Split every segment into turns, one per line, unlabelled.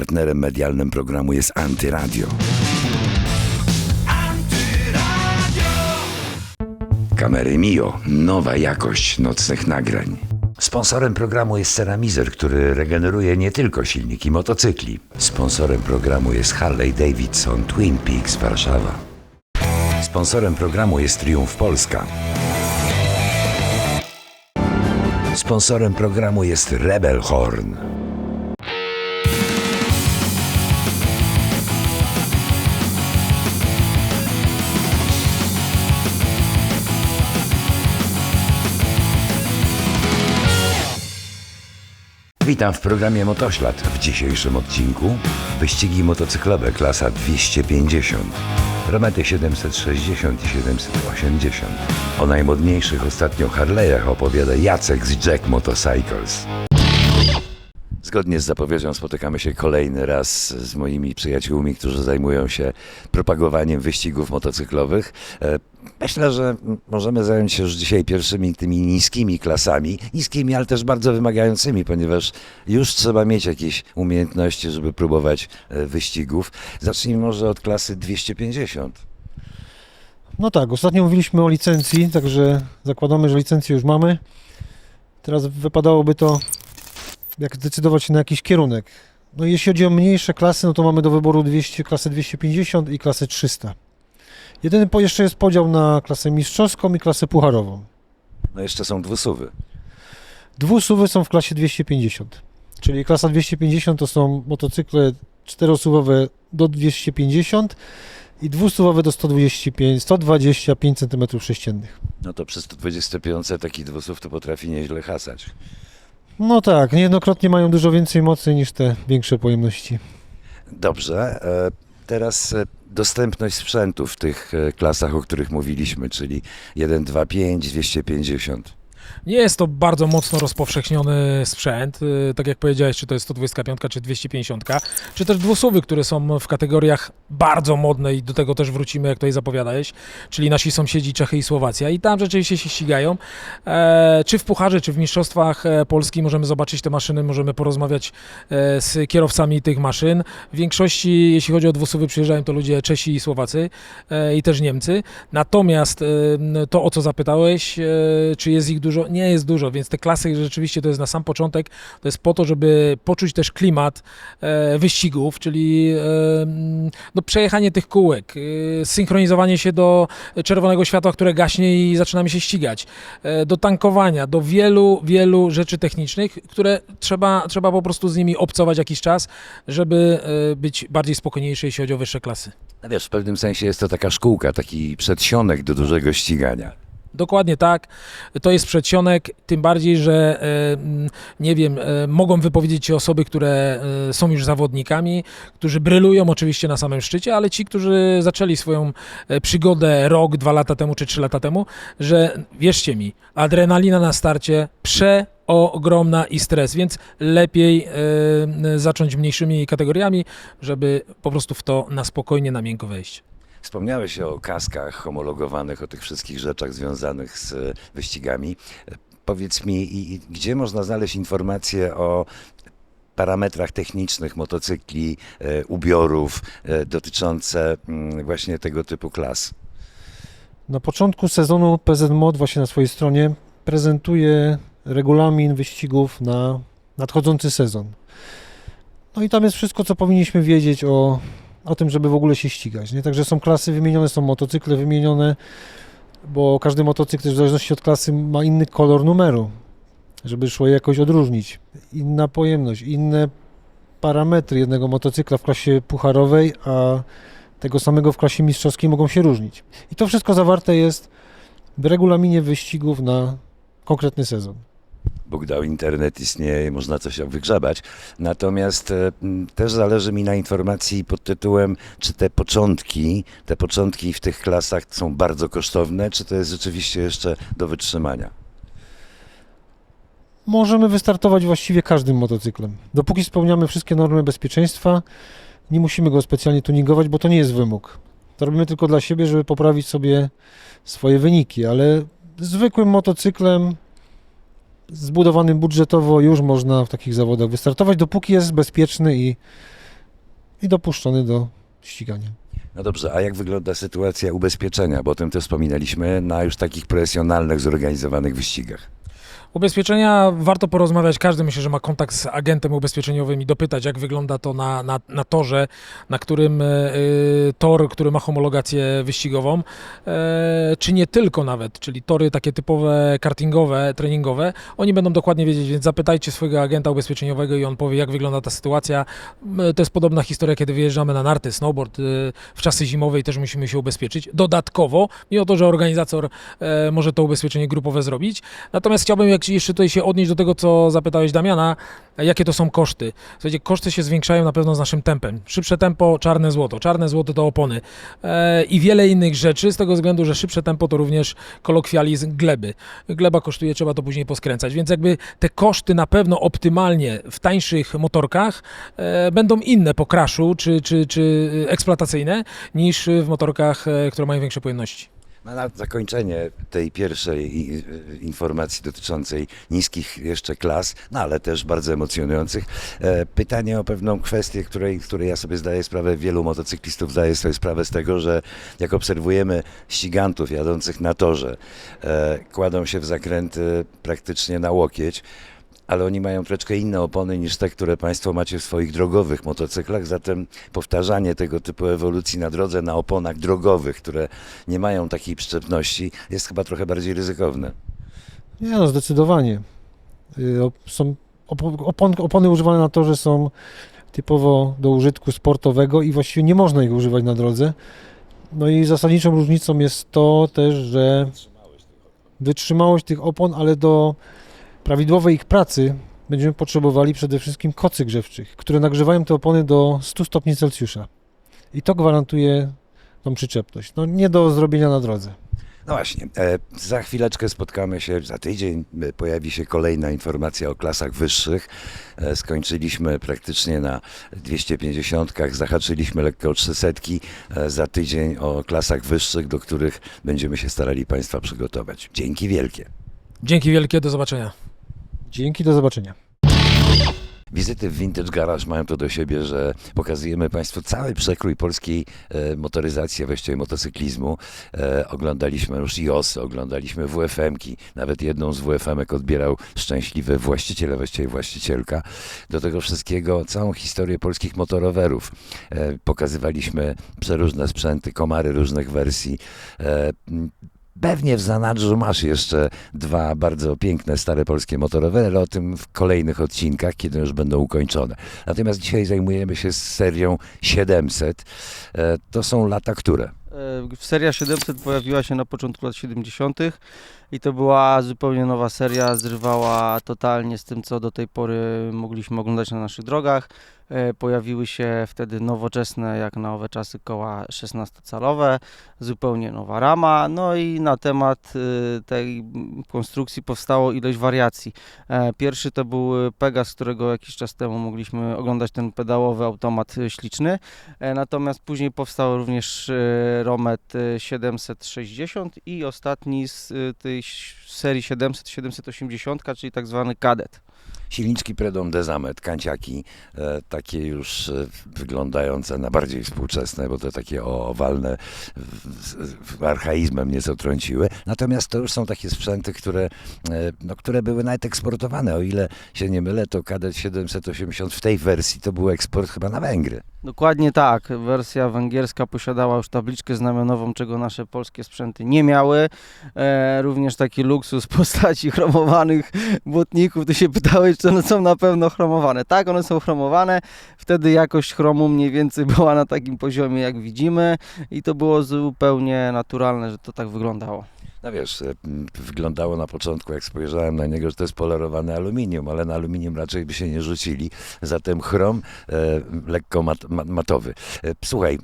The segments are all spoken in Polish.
Partnerem medialnym programu jest Antyradio. Kamery Mio, nowa jakość nocnych nagrań. Sponsorem programu jest Ceramizer, który regeneruje nie tylko silniki motocykli. Sponsorem programu jest Harley Davidson Twin Peaks Warszawa. Sponsorem programu jest Triumf Polska. Sponsorem programu jest Rebel Horn. Witam w programie Motoślad. W dzisiejszym odcinku wyścigi motocyklowe klasa 250. Romety 760 i 780. O najmodniejszych ostatnio Harley'ach opowiada Jacek z Jack Motorcycles. Zgodnie z zapowiedzią spotykamy się kolejny raz z moimi przyjaciółmi, którzy zajmują się propagowaniem wyścigów motocyklowych. Myślę, że możemy zająć się już dzisiaj pierwszymi tymi niskimi klasami, niskimi, ale też bardzo wymagającymi, ponieważ już trzeba mieć jakieś umiejętności, żeby próbować e, wyścigów. Zacznijmy może od klasy 250.
No tak, ostatnio mówiliśmy o licencji, także zakładamy, że licencję już mamy. Teraz wypadałoby to, jak zdecydować się na jakiś kierunek. No jeśli chodzi o mniejsze klasy, no to mamy do wyboru 200, klasę 250 i klasę 300. Jedyny po jeszcze jest podział na klasę mistrzowską i klasę pucharową.
No jeszcze są dwusuwy.
Dwusuwy są w klasie 250, czyli klasa 250 to są motocykle czterosuwowe do 250 i dwusuwowe do 125, 125 cm3.
No to przy 125 taki dwusów to potrafi nieźle hasać.
No tak, niejednokrotnie mają dużo więcej mocy niż te większe pojemności.
Dobrze. e, Teraz e, dostępność sprzętu w tych e, klasach, o których mówiliśmy, czyli 1, 2, 5, 250.
Nie jest to bardzo mocno rozpowszechniony sprzęt, y, tak jak powiedziałeś, czy to jest 125 czy 250, czy też dwusuwy, które są w kategoriach bardzo modne i do tego też wrócimy, jak tutaj zapowiadałeś, czyli nasi sąsiedzi Czechy i Słowacja i tam rzeczywiście się ścigają. E, czy w Pucharze, czy w Mistrzostwach e, Polski możemy zobaczyć te maszyny, możemy porozmawiać e, z kierowcami tych maszyn. W większości, jeśli chodzi o dwusuwy, przyjeżdżają to ludzie Czesi i Słowacy i też Niemcy. Natomiast to, o co zapytałeś, czy jest ich dużo, nie jest dużo, więc te klasy rzeczywiście to jest na sam początek, to jest po to, żeby poczuć też klimat e, wyścigów, czyli e, mm, no, przejechanie tych kółek, e, synchronizowanie się do czerwonego światła, które gaśnie i zaczynamy się ścigać, do tankowania, do wielu, wielu rzeczy technicznych, które trzeba, trzeba po prostu z nimi obcować jakiś czas, żeby być bardziej spokojniejszy, jeśli chodzi o wyższe klasy.
No wiesz, w pewnym sensie jest to taka szkółka, taki przedsionek do dużego ścigania.
Dokładnie tak. To jest przedsionek, tym bardziej, że e, nie wiem, e, mogą wypowiedzieć się osoby, które e, są już zawodnikami, którzy brylują oczywiście na samym szczycie, ale ci, którzy zaczęli swoją przygodę rok, dwa lata temu czy trzy lata temu, że wierzcie mi, adrenalina na starcie przeogromna i stres, więc lepiej zacząć mniejszymi kategoriami, żeby po prostu w to na spokojnie, na miękko wejść.
Wspomniałeś o kaskach homologowanych, o tych wszystkich rzeczach związanych z e, wyścigami. E, Powiedz mi, gdzie można znaleźć informacje o parametrach technicznych motocykli, e, ubiorów e, dotyczące mm, właśnie tego typu klas?
Na początku sezonu PZ Mod właśnie na swojej stronie prezentuje regulamin wyścigów na nadchodzący sezon. No i tam jest wszystko, co powinniśmy wiedzieć o, o tym, żeby w ogóle się ścigać. Nie? Także są klasy wymienione, są motocykle wymienione, bo każdy motocykl też w zależności od klasy ma inny kolor numeru, żeby szło je jakoś odróżnić. Inna pojemność, inne parametry jednego motocykla w klasie pucharowej, a tego samego w klasie mistrzowskiej mogą się różnić. I to wszystko zawarte jest w regulaminie wyścigów na konkretny sezon.
Bóg dał internet, istnieje, można coś wygrzebać. Natomiast e, też zależy mi na informacji pod tytułem, czy te początki, te początki w tych klasach są bardzo kosztowne, czy to jest rzeczywiście jeszcze do wytrzymania.
Możemy wystartować właściwie każdym motocyklem. Dopóki spełniamy wszystkie normy bezpieczeństwa, nie musimy go specjalnie tuningować, bo to nie jest wymóg. To robimy tylko dla siebie, żeby poprawić sobie swoje wyniki, ale zwykłym motocyklem zbudowanym budżetowo już można w takich zawodach wystartować, dopóki jest bezpieczny i i dopuszczony do ścigania.
No dobrze, a jak wygląda sytuacja ubezpieczenia? Bo o tym też wspominaliśmy na już takich profesjonalnych, zorganizowanych wyścigach.
Ubezpieczenia warto porozmawiać. Każdy myślę, że ma kontakt z agentem ubezpieczeniowym i dopytać, jak wygląda to na, na, na torze, na którym e, tor, który ma homologację wyścigową, e, czy nie tylko nawet, czyli tory takie typowe kartingowe, treningowe, oni będą dokładnie wiedzieć, więc zapytajcie swojego agenta ubezpieczeniowego i on powie, jak wygląda ta sytuacja. M, To jest podobna historia, kiedy wyjeżdżamy na narty, snowboard e, w czasy zimowe i też musimy się ubezpieczyć. Dodatkowo, mimo to, że organizator e, może to ubezpieczenie grupowe zrobić, Natomiast chciałbym jak jeszcze tutaj się odnieść do tego, co zapytałeś Damiana, jakie to są koszty. Słuchajcie, koszty się zwiększają na pewno z naszym tempem. Szybsze tempo, czarne złoto. Czarne złoto to opony e, i wiele innych rzeczy, z tego względu, że szybsze tempo to również kolokwializm gleby. Gleba kosztuje, trzeba to później poskręcać, więc jakby te koszty na pewno optymalnie w tańszych motorkach e, będą inne po crashu czy, czy, czy eksploatacyjne niż w motorkach, e, które mają większe pojemności.
No, na zakończenie tej pierwszej i- informacji dotyczącej niskich jeszcze klas, no ale też bardzo emocjonujących, e, pytanie o pewną kwestię, której, której ja sobie zdaję sprawę, wielu motocyklistów zdaje sobie sprawę z tego, że jak obserwujemy ścigantów jadących na torze, e, kładą się w zakręty praktycznie na łokieć, ale oni mają troszeczkę inne opony niż te, które Państwo macie w swoich drogowych motocyklach, zatem powtarzanie tego typu ewolucji na drodze na oponach drogowych, które nie mają takiej przyczepności, jest chyba trochę bardziej ryzykowne.
Nie, no zdecydowanie. Y, Są opo- opon, opony używane na torze są typowo do użytku sportowego i właściwie nie można ich używać na drodze. No i zasadniczą różnicą jest to też, że wytrzymałość tych opon, ale do prawidłowej ich pracy będziemy potrzebowali przede wszystkim kocy grzewczych, które nagrzewają te opony do 100 stopni Celsjusza. I to gwarantuje tą przyczepność. No nie do zrobienia na drodze.
No właśnie, e, za chwileczkę spotkamy się, za tydzień e, pojawi się kolejna informacja o klasach wyższych. E, skończyliśmy praktycznie na 250, zahaczyliśmy lekko o 300. E, za tydzień o klasach wyższych, do których będziemy się starali Państwa przygotować. Dzięki wielkie.
Dzięki wielkie, do zobaczenia.
Dzięki, do zobaczenia.
Wizyty w Vintage Garage mają to do siebie, że pokazujemy Państwu cały przekrój polskiej e, motoryzacji, a właściwie motocyklizmu. E, oglądaliśmy już IOSy, oglądaliśmy WFM-ki, nawet jedną z WFM-ek odbierał szczęśliwy właściciel, właściwie właścicielka. Do tego wszystkiego całą historię polskich motorowerów. E, pokazywaliśmy przeróżne sprzęty, komary różnych wersji. Pewnie w zanadrzu masz jeszcze dwa bardzo piękne, stare polskie motorowery, ale o tym w kolejnych odcinkach, kiedy już będą ukończone. Natomiast dzisiaj zajmujemy się serią 700. E, To są lata które?
E, Seria 700 pojawiła się na początku lat 70. i to była zupełnie nowa seria, zrywała totalnie z tym, co do tej pory mogliśmy oglądać na naszych drogach. E, Pojawiły się wtedy nowoczesne, jak na owe czasy, koła 16-calowe, zupełnie nowa rama, no i na temat e, tej konstrukcji powstało ilość wariacji. E, Pierwszy to był Pegas, którego jakiś czas temu mogliśmy oglądać ten pedałowy automat śliczny. Natomiast później powstał również Romet e, 760 i ostatni z tej serii 700, 780, czyli tak zwany kadet.
Silniczki Predom Dezamet, kanciaki, e, takie już e, wyglądające na bardziej współczesne, bo to takie owalne, w- w- archaizmem nieco trąciły. Natomiast to już są takie sprzęty, które, e, no, które były nawet eksportowane. O ile się nie mylę, to Kadet 780 w tej wersji to był eksport chyba na Węgry.
Dokładnie tak. Wersja węgierska posiadała już tabliczkę znamionową, czego nasze polskie sprzęty nie miały. E, również taki luksus w postaci chromowanych błotników. Ty się pytałeś, czy one są na pewno chromowane. Tak, one są chromowane. Wtedy jakość chromu mniej więcej była na takim poziomie, jak widzimy i to było zupełnie naturalne, że to tak wyglądało.
No wiesz, e, wyglądało na początku, jak spojrzałem na niego, że to jest polerowane aluminium, ale na aluminium raczej by się nie rzucili. Zatem chrom e, lekko mat, ma- matowy. E, słuchaj,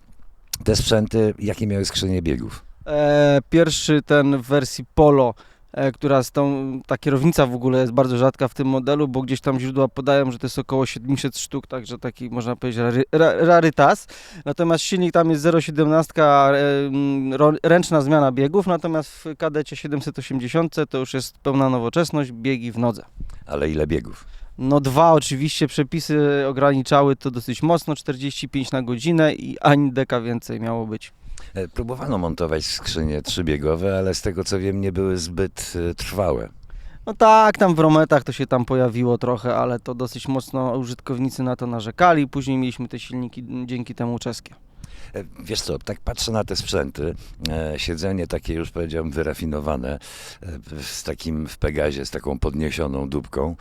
te sprzęty, jakie miały skrzynie biegów?
E, pierwszy ten w wersji Polo, która z tą, ta kierownica w ogóle jest bardzo rzadka w tym modelu, bo gdzieś tam źródła podają, że to jest około 700 sztuk, także taki można powiedzieć rary, ra, rarytas. Natomiast silnik tam jest 0,17, e, ręczna zmiana biegów, natomiast w kadecie 780 to już jest pełna nowoczesność, biegi w nodze.
Ale ile biegów?
No dwa oczywiście przepisy ograniczały to dosyć mocno, 45 na godzinę i ani deka więcej miało być.
E, Próbowano montować skrzynie trzybiegowe, ale z tego co wiem nie były zbyt e, trwałe.
No tak, tam w Rometach to się tam pojawiło trochę, ale to dosyć mocno użytkownicy na to narzekali. Później mieliśmy te silniki dzięki temu czeskie.
E, Wiesz co, tak patrzę na te sprzęty, siedzenie takie już powiedziałem wyrafinowane, z takim w Pegazie, z taką podniesioną dupką,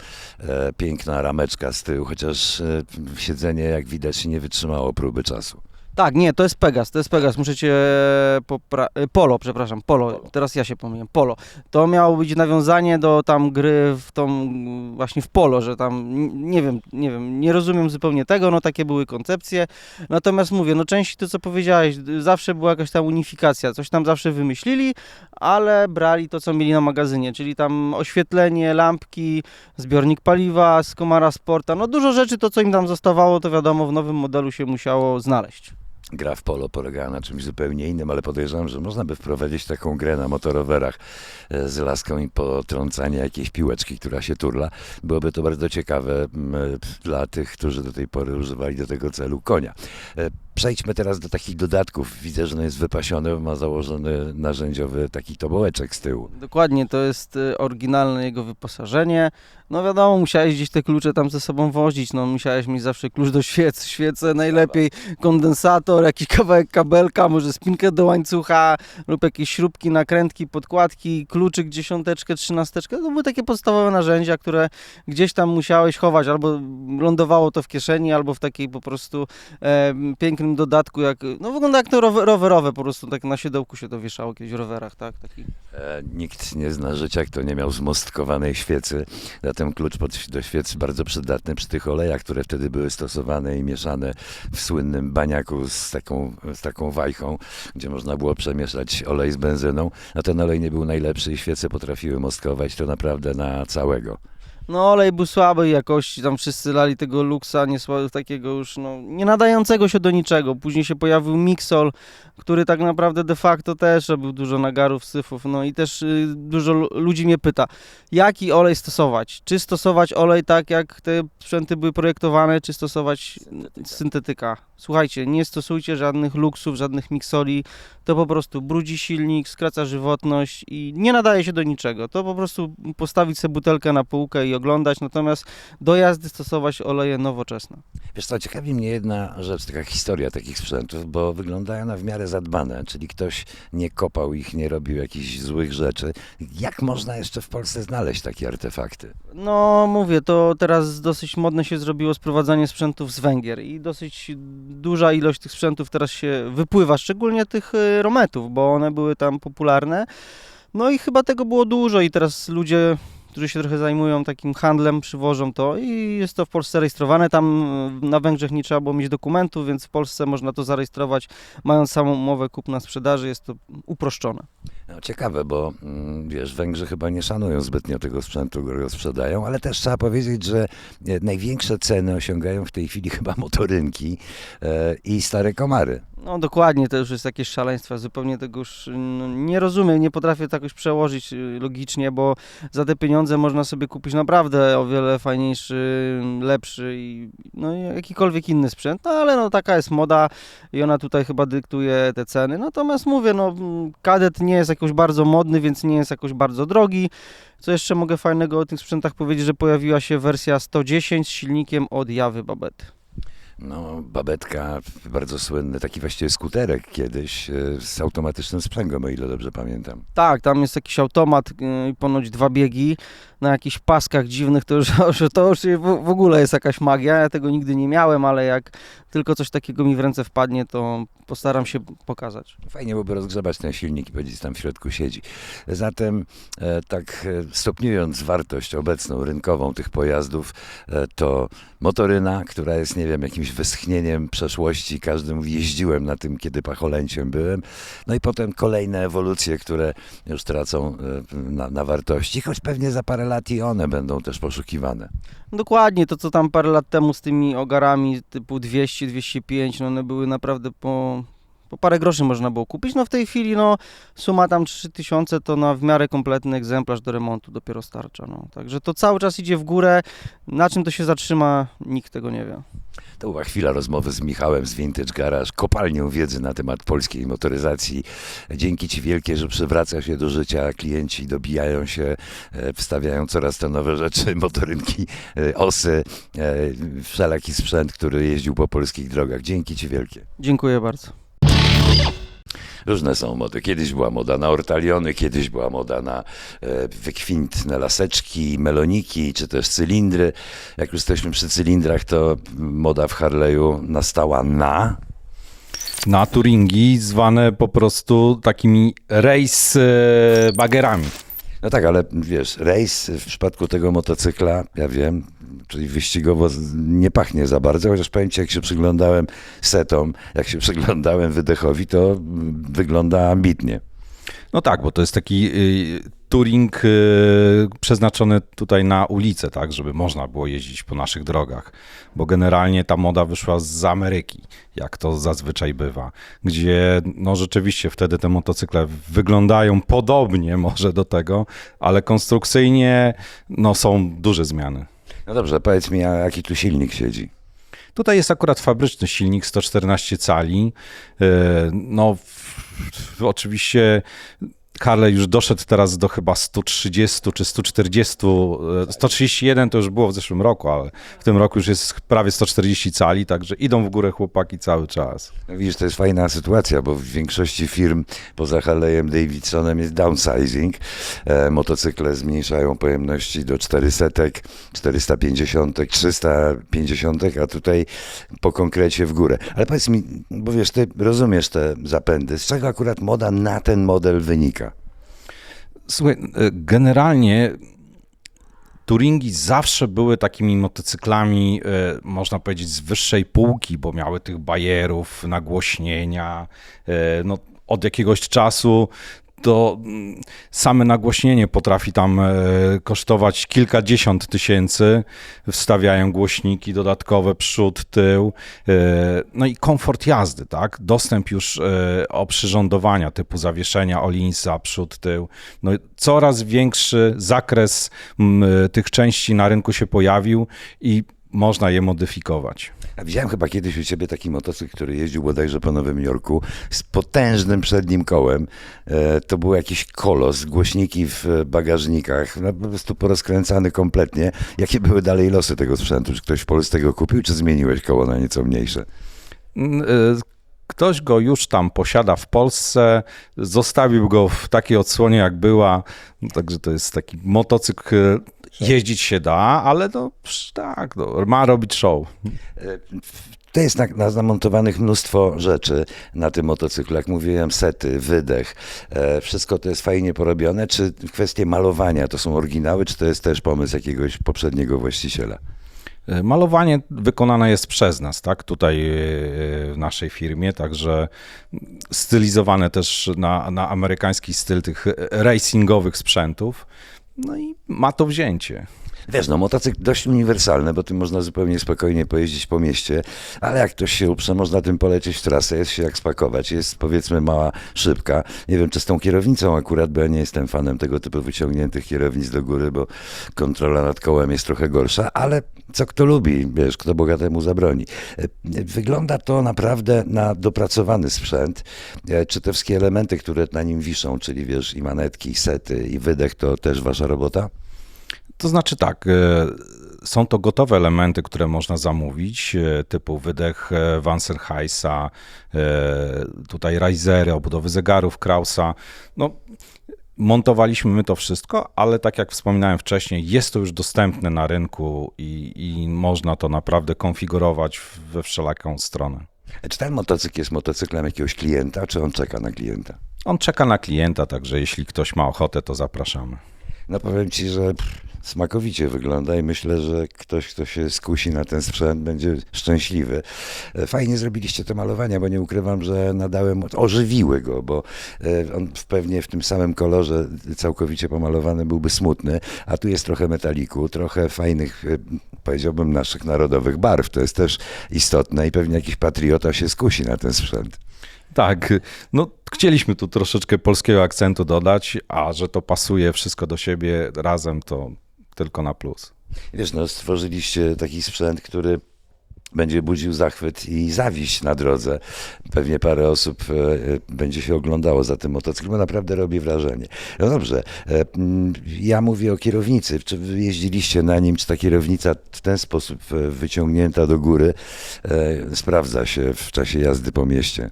piękna rameczka z tyłu, chociaż siedzenie jak widać nie wytrzymało próby czasu.
Tak, nie, to jest Pegas, to jest Pegas, muszę cię popra- e, Polo, przepraszam, Polo, teraz ja się pomyliłem, Polo. To miało być nawiązanie do tam gry w tą, właśnie w Polo, że tam, nie wiem, nie wiem, nie rozumiem zupełnie tego, no takie były koncepcje. Natomiast mówię, no części to co powiedziałeś, zawsze była jakaś tam unifikacja, coś tam zawsze wymyślili, ale brali to co mieli na magazynie, czyli tam oświetlenie, lampki, zbiornik paliwa z Komara Sporta, no dużo rzeczy, to co im tam zostawało, to wiadomo w nowym modelu się musiało znaleźć.
Gra w polo polegała na czymś zupełnie innym, ale podejrzewam, że można by wprowadzić taką grę na motorowerach e, z laską i potrącanie jakiejś piłeczki, która się turla. Byłoby to bardzo ciekawe e, dla tych, którzy do tej pory używali do tego celu konia. Przejdźmy teraz do takich dodatków. Widzę, że on jest wypasiony, ma założony narzędziowy taki tobołeczek z tyłu.
Dokładnie, to jest y, oryginalne jego wyposażenie. No wiadomo, musiałeś gdzieś te klucze tam ze sobą wozić, no musiałeś mieć zawsze klucz do świec, świecę najlepiej, kondensator, jakiś kawałek kabelka, może spinkę do łańcucha lub jakieś śrubki, nakrętki, podkładki, kluczyk, dziesiąteczkę, trzynasteczkę. To były takie podstawowe narzędzia, które gdzieś tam musiałeś chować, albo lądowało to w kieszeni, albo w takiej po prostu e, pięknym dodatku, jak, no wygląda jak to rower, rowerowe, po prostu tak na siodełku się to wieszało, kiedyś w rowerach, tak, taki.
E, Nikt nie zna życia, kto nie miał zmostkowanej świecy. Zatem klucz pod, do świec bardzo przydatny przy tych olejach, które wtedy były stosowane i mieszane w słynnym baniaku z taką, z taką wajchą, gdzie można było przemieszać olej z benzyną. A ten olej nie był najlepszy i świece potrafiły mostkować to naprawdę na całego.
No olej był słabej jakości, tam wszyscy lali tego luksa, nie takiego już no, nie nadającego się do niczego. Później się pojawił Mixol, który tak naprawdę de facto też robił dużo nagarów, syfów. No i też y, dużo lu- ludzi mnie pyta, jaki olej stosować? Czy stosować olej tak jak te sprzęty były projektowane, czy stosować syntetyka? Słuchajcie, nie stosujcie żadnych luksów, żadnych miksoli, to po prostu brudzi silnik, skraca żywotność i nie nadaje się do niczego. To po prostu postawić sobie butelkę na półkę i oglądać, natomiast do jazdy stosować oleje nowoczesne.
Wiesz co, ciekawi mnie jedna rzecz, taka historia takich sprzętów, bo wyglądają na w miarę zadbane, czyli ktoś nie kopał ich, nie robił jakichś złych rzeczy. Jak można jeszcze w Polsce znaleźć takie artefakty?
No mówię, to teraz dosyć modne się zrobiło sprowadzanie sprzętów z Węgier i dosyć duża ilość tych sprzętów teraz się wypływa, szczególnie tych y, rometów, bo one były tam popularne. No i chyba tego było dużo i teraz ludzie, którzy się trochę zajmują takim handlem, przywożą to i jest to w Polsce rejestrowane. Tam y, na Węgrzech nie trzeba było mieć dokumentów, więc w Polsce można to zarejestrować, mając samą umowę kupna sprzedaży, jest to uproszczone.
No, ciekawe, bo mm, wiesz, Węgrzy chyba nie szanują zbytnio tego sprzętu, którego sprzedają, ale też trzeba powiedzieć, że e, największe ceny osiągają w tej chwili chyba motorynki e, i stare komary.
No dokładnie, to już jest jakieś szaleństwo, zupełnie tego już no, nie rozumiem, nie potrafię tak już przełożyć y, logicznie, bo za te pieniądze można sobie kupić naprawdę o wiele fajniejszy, lepszy i no jakikolwiek inny sprzęt, no ale no taka jest moda i ona tutaj chyba dyktuje te ceny, natomiast mówię, no kadet nie jest jakoś bardzo modny, więc nie jest jakoś bardzo drogi. Co jeszcze mogę fajnego o tych sprzętach powiedzieć, że pojawiła się wersja 110 z silnikiem od Jawy Babety.
No, babetka, bardzo słynny, taki właściwie skuterek kiedyś e, z automatycznym sprzęgłem, o ile dobrze pamiętam.
Tak, tam jest jakiś automat yy, i ponoć dwa biegi na jakichś paskach dziwnych, to już, że to już w, ogóle jest jakaś magia. Ja tego nigdy nie miałem, ale jak tylko coś takiego mi w ręce wpadnie, to postaram się pokazać.
Fajnie byłoby rozgrzebać ten silnik i powiedzieć, tam w środku siedzi. Zatem e, tak e, stopniując wartość obecną, rynkową tych pojazdów, e, to motoryna, która jest, nie wiem, jakimś wyschnieniem przeszłości. Każdy mówi, jeździłem na tym, kiedy pacholęciem byłem. No i potem kolejne ewolucje, które już tracą na, na wartości, choć pewnie za parę lat i one będą też poszukiwane.
Dokładnie to, co tam parę lat temu z tymi ogarami typu 200, 205, no one były naprawdę po Po parę groszy można było kupić. No w tej chwili no suma tam 3000 to na w miarę kompletny egzemplarz do remontu dopiero starcza. No. Także to cały czas idzie w górę. Na czym to się zatrzyma, nikt tego nie wie.
To była chwila rozmowy z Michałem z Vintage Garage, kopalnią wiedzy na temat polskiej motoryzacji. Dzięki Ci wielkie, że przywraca się do życia, klienci dobijają się, e, wstawiają coraz to nowe rzeczy, motorynki, e, osy, e, wszelaki sprzęt, który jeździł po polskich drogach. Dzięki Ci wielkie.
Dziękuję bardzo.
Różne są mody. Kiedyś była moda na ortaliony, kiedyś była moda na e, wykwintne laseczki, meloniki, czy też cylindry. Jak już jesteśmy przy cylindrach, to moda w Harley'u nastała na...
na touringi zwane po prostu takimi race e, bagerami.
No tak, ale wiesz, rejs w przypadku tego motocykla, ja wiem, czyli wyścigowo nie pachnie za bardzo, chociaż powiem Ci, jak się przyglądałem setom, jak się przyglądałem wydechowi, to wygląda ambitnie.
No tak, bo to jest taki y, touring y, przeznaczony tutaj na ulicę, tak, żeby można było jeździć po naszych drogach, bo generalnie ta moda wyszła z Ameryki, jak to zazwyczaj bywa, gdzie no rzeczywiście wtedy te motocykle wyglądają podobnie może do tego, ale konstrukcyjnie no są duże zmiany.
No dobrze, powiedz mi, a jaki tu silnik siedzi?
Tutaj jest akurat fabryczny silnik 114 cali. E, No, oczywiście Harley już doszedł teraz do chyba 130 czy 140. e, 131 to już było w zeszłym roku, ale w tym roku już jest prawie 140 cali, także idą w górę chłopaki cały czas.
No widzisz, to jest fajna sytuacja, bo w większości firm poza Harley'em Davidsonem jest downsizing. E, motocykle zmniejszają pojemności do 400, 450, 350, a tutaj po konkrecie w górę. Ale powiedz mi, bo wiesz, ty rozumiesz te zapędy, z czego akurat moda na ten model wynika?
Słuchaj, e, generalnie Touringi zawsze były takimi motocyklami, e, można powiedzieć, z wyższej półki, bo miały tych bajerów, nagłośnienia. e, No, od jakiegoś czasu to same nagłośnienie potrafi tam e, kosztować kilkadziesiąt tysięcy. Wstawiają głośniki dodatkowe, przód, tył. e, No i komfort jazdy, tak? Dostęp już e, oprzyrządowania typu zawieszenia, olinsa, przód, tył. No, coraz większy zakres tych części na rynku się pojawił i można je modyfikować.
Widziałem chyba kiedyś u ciebie taki motocykl, który jeździł bodajże po Nowym Jorku z potężnym przednim kołem. E, to był jakiś kolos, głośniki w e, bagażnikach, no, po prostu porozkręcany kompletnie. Jakie były dalej losy tego sprzętu? Czy ktoś w Polsce go kupił, czy zmieniłeś koło na nieco mniejsze?
Ktoś go już tam posiada w Polsce, zostawił go w takiej odsłonie jak była, także to jest taki motocykl, y, jeździć się da, ale no tak, no, ma robić show.
E, To jest na, na zamontowanych mnóstwo rzeczy na tym motocyklu. Jak mówiłem, sety, wydech. E, wszystko to jest fajnie porobione. Czy kwestie malowania to są oryginały, czy to jest też pomysł jakiegoś poprzedniego właściciela?
Malowanie wykonane jest przez nas, tak, tutaj y, w naszej firmie, także stylizowane też na, na amerykański styl tych racingowych sprzętów, no i ma to wzięcie.
Wiesz, no motocykl dość uniwersalny, bo tym można zupełnie spokojnie pojeździć po mieście, ale jak ktoś się uprze, można tym polecieć w trasę, jest się jak spakować, jest powiedzmy mała szybka. Nie wiem, czy z tą kierownicą akurat, bo ja nie jestem fanem tego typu wyciągniętych kierownic do góry, bo kontrola nad kołem jest trochę gorsza, ale co kto lubi, wiesz, kto bogatemu zabroni. E, Wygląda to naprawdę na dopracowany sprzęt. E, Czy te wszystkie elementy, które na nim wiszą, czyli wiesz, i manetki, i sety, i wydech, to też wasza robota?
To znaczy tak, e, są to gotowe elementy, które można zamówić, e, typu wydech e, Wanserheisa, e, tutaj risery, obudowy zegarów Krausa. No, montowaliśmy my to wszystko, ale tak jak wspominałem wcześniej, jest to już dostępne na rynku i, i można to naprawdę konfigurować we wszelaką stronę.
Czy ten motocykl jest motocyklem jakiegoś klienta, czy on czeka na klienta?
On czeka na klienta, także jeśli ktoś ma ochotę, to zapraszamy.
No powiem ci, że pff, smakowicie wygląda i myślę, że ktoś, kto się skusi na ten sprzęt, będzie szczęśliwy. E, Fajnie zrobiliście te malowania, bo nie ukrywam, że nadałem, ożywiły go, bo e, on pewnie w tym samym kolorze całkowicie pomalowany byłby smutny, a tu jest trochę metaliku, trochę fajnych, e, powiedziałbym, naszych narodowych barw. To jest też istotne i pewnie jakiś patriota się skusi na ten sprzęt.
Tak, no chcieliśmy tu troszeczkę polskiego akcentu dodać, a że to pasuje wszystko do siebie razem, to tylko na plus.
Wiesz, no stworzyliście taki sprzęt, który będzie budził zachwyt i zawiść na drodze. Pewnie parę osób e, e, będzie się oglądało za tym motocyklem, bo naprawdę robi wrażenie. No dobrze, e, ja mówię o kierownicy. Czy wy jeździliście na nim, czy ta kierownica w ten sposób wyciągnięta do góry sprawdza się w czasie jazdy po mieście?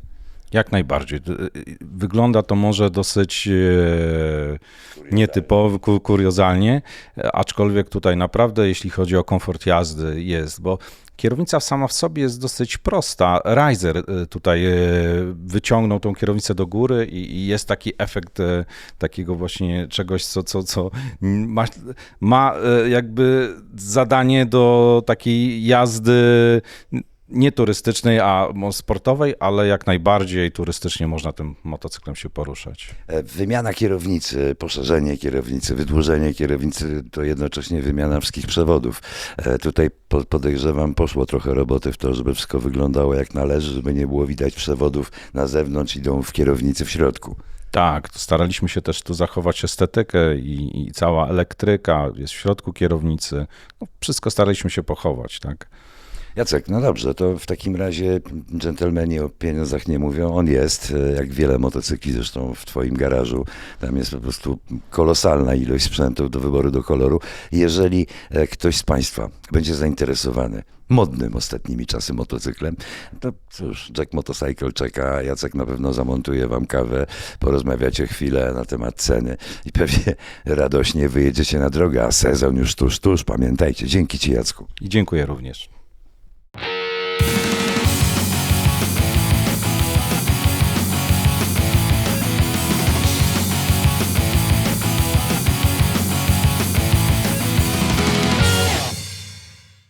Jak najbardziej. D- Wygląda to może dosyć e, nietypowo, ku- kuriozalnie, aczkolwiek tutaj naprawdę, jeśli chodzi o komfort jazdy, jest, bo kierownica sama w sobie jest dosyć prosta. Riser e, tutaj e, wyciągnął tą kierownicę do góry i, jest taki efekt takiego właśnie czegoś, co, co, co ma, ma jakby zadanie do takiej jazdy nie turystycznej, a sportowej, ale jak najbardziej turystycznie można tym motocyklem się poruszać.
E, Wymiana kierownicy, poszerzenie kierownicy, wydłużenie kierownicy to jednocześnie wymiana wszystkich przewodów. E, Tutaj po- podejrzewam, poszło trochę roboty w to, żeby wszystko wyglądało jak należy, żeby nie było widać przewodów na zewnątrz, idą w kierownicy w środku.
Tak, staraliśmy się też tu zachować estetykę i, i cała elektryka jest w środku kierownicy. No, wszystko staraliśmy się pochować, tak.
Jacek, no dobrze, to w takim razie dżentelmeni o pieniądzach nie mówią. On jest, e, jak wiele motocykli zresztą w twoim garażu. Tam jest po prostu kolosalna ilość sprzętu do wyboru do koloru. Jeżeli e, ktoś z Państwa będzie zainteresowany modnym ostatnimi czasy motocyklem, to cóż, Jack Motorcycle czeka, Jacek na pewno zamontuje Wam kawę, porozmawiacie chwilę na temat ceny i pewnie radośnie wyjedziecie na drogę, a sezon już tuż, tuż, pamiętajcie. Dzięki Ci Jacku.
I dziękuję również.